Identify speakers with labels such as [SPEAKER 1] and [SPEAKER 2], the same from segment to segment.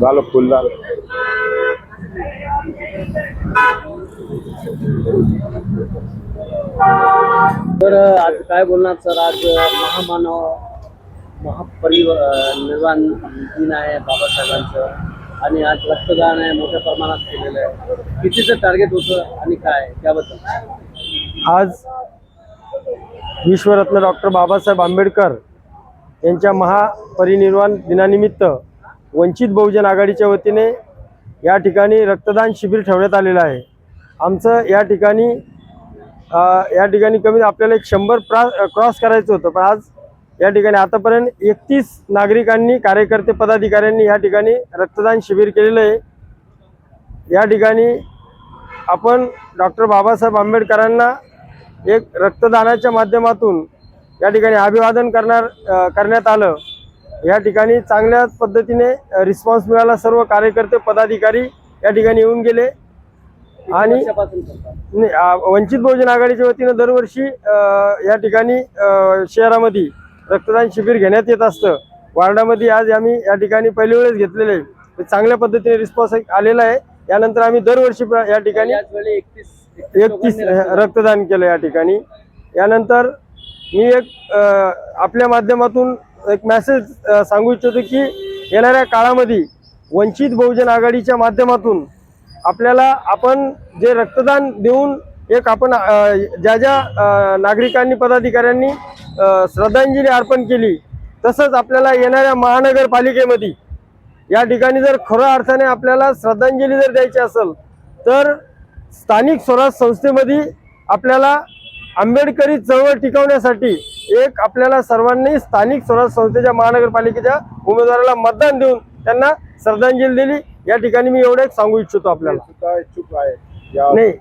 [SPEAKER 1] झालं फुल झालं.
[SPEAKER 2] तर आज काय बोलणार सर? आज महामानव महापरिनिर्वाण दिन आहे बाबासाहेबांचं. आणि आज रक्तदान आहे मोठ्या प्रमाणात केलेलं आहे. कितीचं टार्गेट होतं आणि काय त्याबद्दल?
[SPEAKER 3] आज विश्वरत्न डॉक्टर बाबासाहेब आंबेडकर यांच्या महापरिनिर्वाण दिनानिमित्त वंचित बहुजन आघाडीच्या वतीने या ठिकाणी रक्तदान शिबिर ठेवण्यात आलेलं आहे. आमचं या ठिकाणी या ठिकाणी कमी आपल्याला एक शंभर प्रा क्रॉस करायचं होतं पण आज या ठिकाणी आतापर्यंत एकतीस नागरिकांनी कार्यकर्ते पदाधिकाऱ्यांनी या ठिकाणी रक्तदान शिबिर केलेलं आहे. या ठिकाणी आपण डॉक्टर बाबासाहेब आंबेडकरांना एक रक्तदानाच्या माध्यमातून या ठिकाणी अभिवादन करणार करण्यात आलं. या ठिकाणी चांगल्या पद्धतीने रिस्पॉन्स मिळाला. सर्व कार्यकर्ते पदाधिकारी या ठिकाणी येऊन गेले. आणि वंचित बहुजन आघाडीच्या वतीनं दरवर्षी या ठिकाणी शहरामध्ये रक्तदान शिबिर घेण्यात येत असतं. वार्डामध्ये आज आम्ही या ठिकाणी पहिल्या वेळेस घेतलेले आहे. चांगल्या पद्धतीने रिस्पॉन्स आलेला आहे. यानंतर आम्ही दरवर्षी या ठिकाणी
[SPEAKER 2] एकतीस
[SPEAKER 3] रक्तदान केलं या ठिकाणी. यानंतर मी एक आपल्या माध्यमातून एक मेसेज सांगू इच्छितो की येणाऱ्या काळामध्ये वंचित बहुजन आघाडीच्या माध्यमातून आपल्याला आपण जे रक्तदान देऊन एक आपण ज्या ज्या नागरिकांनी पदाधिकाऱ्यांनी श्रद्धांजली अर्पण केली तसंच आपल्याला येणाऱ्या महानगरपालिकेमध्ये या ठिकाणी जर खऱ्या अर्थाने आपल्याला श्रद्धांजली जर द्यायची असेल तर स्थानिक स्वराज संस्थेमध्ये आपल्याला आंबेडकरी चळवळ टिकवण्यासाठी एक आपल्याला सर्वांनी स्थानिक स्वराज संस्थेच्या महानगरपालिकेच्या उमेदवाराला मतदान देऊन त्यांना श्रद्धांजली दिली. या ठिकाणी मी एवढं एक सांगू इच्छितो आपल्याला.
[SPEAKER 1] काय चूक आहे.
[SPEAKER 3] नाही.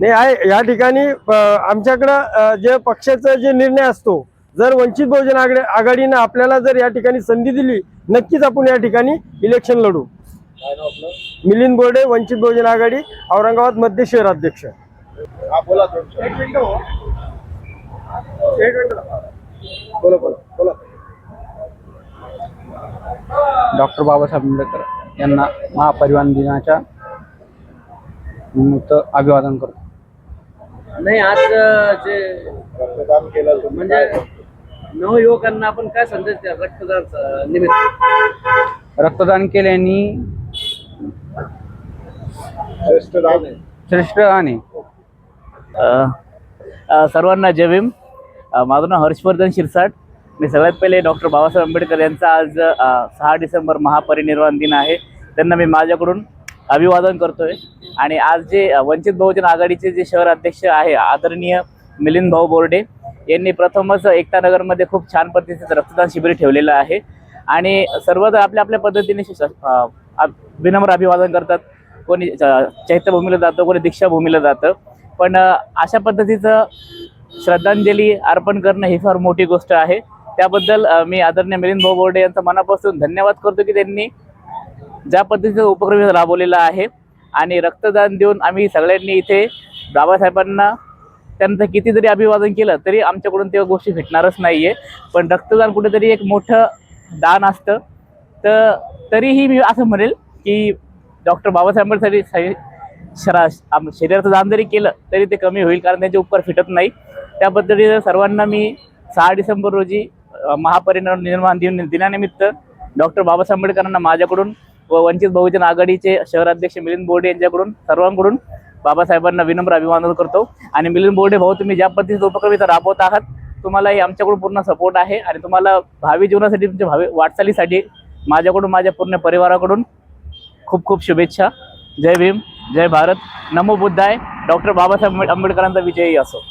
[SPEAKER 3] नाही आहे या ठिकाणी आमच्याकडं जे पक्षाचा जे निर्णय असतो जर वंचित बहुजन आघाडी आघाडीनं आपल्याला जर या ठिकाणी संधी दिली नक्कीच आपण या ठिकाणी इलेक्शन लढू. मिलिंद बोर्डे वंचित बहुजन आघाडी औरंगाबाद मध्य शहर अध्यक्ष.
[SPEAKER 1] हा बोला तुमचं. एक मिनिट एक मिनिट. बोला बोला बोला.
[SPEAKER 4] डॉक्टर बाबासाहेब आंबेडकर यांना महापरिवहन दिनाच्या निमित्त अभिवादन करतो.
[SPEAKER 2] नाही आज जे
[SPEAKER 1] रक्तदान केलं
[SPEAKER 2] म्हणजे नवयुवकांना आपण काय संदेश द्या रक्तदान निमित्त?
[SPEAKER 4] रक्तदान केल्याने
[SPEAKER 1] श्रेष्ठ दान आहे.
[SPEAKER 4] श्रेष्ठ आणि
[SPEAKER 5] अ, अ, सर्वांना जय भीम. अ, माझं नाव हर्षवर्धन शिरसाट. मी सगळ्यात पहिले डॉक्टर बाबासाहेब आंबेडकर यांचा आज अ, सहा डिसेंबर महापरिनिर्वाण दिन आहे. त्यांना मी माझ्याकडून अभिवादन करतोय. आणि आज जे वंचित बहुजन आघाडीचे जे शहर अध्यक्ष आहे आदरणीय मिलिंद भाऊ बोर्डे यांनी प्रथमच एकतानगरमध्ये खूप छान पद्धतीचं रक्तदान शिबिर ठेवलेलं आहे. आणि सर्वजण आपल्या आपल्या पद्धतीने श- विनम्र अभिवादन करतात. कोणी चैत्यभूमीला जातं कोणी दीक्षाभूमीला जातं. पण अशा पद्धतीचं श्रद्धांजली अर्पण करणं ही फार मोठी गोष्ट आहे. त्याबद्दल मी आदरणीय मिलिंद भाऊ बोर्डे यांचा मनापासून धन्यवाद करतो की त्यांनी ज्या पद्धतीचा उपक्रम राबवलेला आहे आणि रक्तदान देऊन आम्ही सगळ्यांनी इथे बाबासाहेबांना त्यांचं किती जरी अभिवादन केलं तरी आमच्याकडून त्या गोष्टी भेटणारच आहे पण रक्तदान कुठेतरी एक मोठं दान असतं. तर तरीही मी असं म्हणेल की डॉक्टर बाबासाहेब आंबेडकरसाठी शरा आम- शरीराचं दान जरी केलं तरी ते कमी होईल कारण त्यांचे उपकार फिटत नाही. त्या पद्धतीनं सर्वांना मी सहा डिसेंबर रोजी अ, महापरिनिर्वाण निर्माण दिन दिनानिमित्त डॉक्टर बाबासाहेब आंबेडकरांना माझ्याकडून व वंचित बहुजन आघाडीचे शहराध्यक्ष मिलिंद बोर्डे यांच्याकडून सर्वांकडून बाबासाहेबांना विनम्र अभिवादन करतो. आणि मिलिंद बोर्डे भाऊ तुम्ही ज्या पद्धतीचे उपक्रम इथं राबवत आहात तुम्हालाही आमच्याकडून पूर्ण सपोर्ट आहे आणि तुम्हाला भावी जीवनासाठी तुमच्या भावी वाटचालीसाठी माझ्याकडून माझ्या पूर्ण परिवाराकडून खूप खूप शुभेच्छा. जय भीम जय भारत. नमो बुद्धाय. डॉक्टर बाबासाहेब आंबेडकरांचा विजयही असो.